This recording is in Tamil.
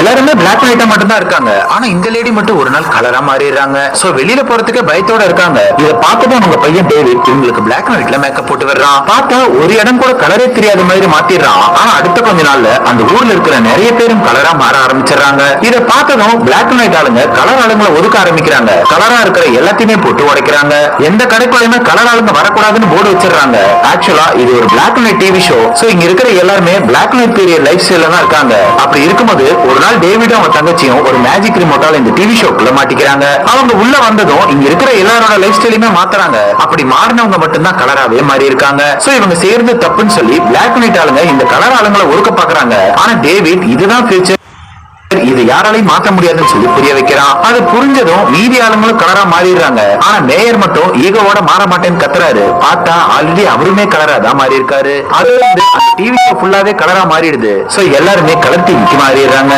எல்லாருமே பிளாக் அண்ட் ஒயிட்டா மட்டும் தான் இருக்காங்க. ஆனா இந்த லேடி மட்டும் ஒரு நாள் கலரா மாறிடுறாங்க. சோ வெளியில போறதுக்கு பயத்தோட இருக்காங்க. இத பார்த்ததும் அவங்க பையன் டேவிட் இவங்களுக்கு பிளாக் அண்ட் ஒயிட்ல மேக்கப் போட்டு வர்றான் பார்த்தா ஒரு இடம் கூட கலரே தெரியாத மாதிரி மாத்திடுறான். ஆனா அடுத்த கொஞ்ச நாள்ல அந்த ஊர்ல இருக்கிற நிறைய பேரும் கலரா மாற ஆரம்பிச்சிடுறாங்க. இத பார்த்ததும் பிளாக் அண்ட் ஒயிட் ஆளுங்க கலர் ஆளுங்களை ஒதுக்க ஆரம்பிக்கிறாங்க. கலரா இருக்கிற எல்லாத்தையுமே போட்டு உடைக்கிறாங்க. எந்த கடைக்குள்ளயுமே கலர் ஆளுங்க வரக்கூடாதுன்னு போர்டு வச்சிடுறாங்க. ஆக்சுவலா இது ஒரு black and white TV show so இங்க இருக்கிற எல்லாருமே black and white period life ஸ்டைல தான் இருக்காங்க. அப்படி இருக்கும்போது ஒரு நாள் டேவிடும் அவன் தங்கச்சியும் ஒரு மேஜிக் ரிமோட்டால இந்த டிவி ஷோக்குள்ள மாட்டிக்கிறாங்க. அவங்க உள்ள வந்ததும் இங்க இருக்கிற எல்லாரோட லைஃப் ஸ்டைலுமே மாத்துறாங்க. அப்படி மாறினவங்க மட்டும்தான் கலராவே மாறி இருக்காங்க. சோ இவங்க சேர்ந்து தப்புன்னு சொல்லி பிளாக் அண்ட் ஆளுங்க இந்த கலர் ஆளுங்களை ஒடுக்க பாக்குறாங்க. ஆனா டேவிட் இதுதான் ஃபியூச்சர் யாராலையும் மாத்த முடியாதுன்னு சொல்லி புரிய வைக்கிறான். அது புரிஞ்சதும் மீதி ஆளுங்களும் கலரா மாறிடுறாங்க. ஆனா மேயர் மட்டும் ஈகோவோட மாற மாட்டேன்னு கத்துறாரு. பார்த்தா ஆல்ரெடி அவருமே கலரா தான் மாறி இருக்காரு அது வந்து அந்த டிவி ஃபுல்லாவே கலரா மாறிடுது. சோ எல்லாருமே கலர் டிவிக்கு மாறிடுறாங்க.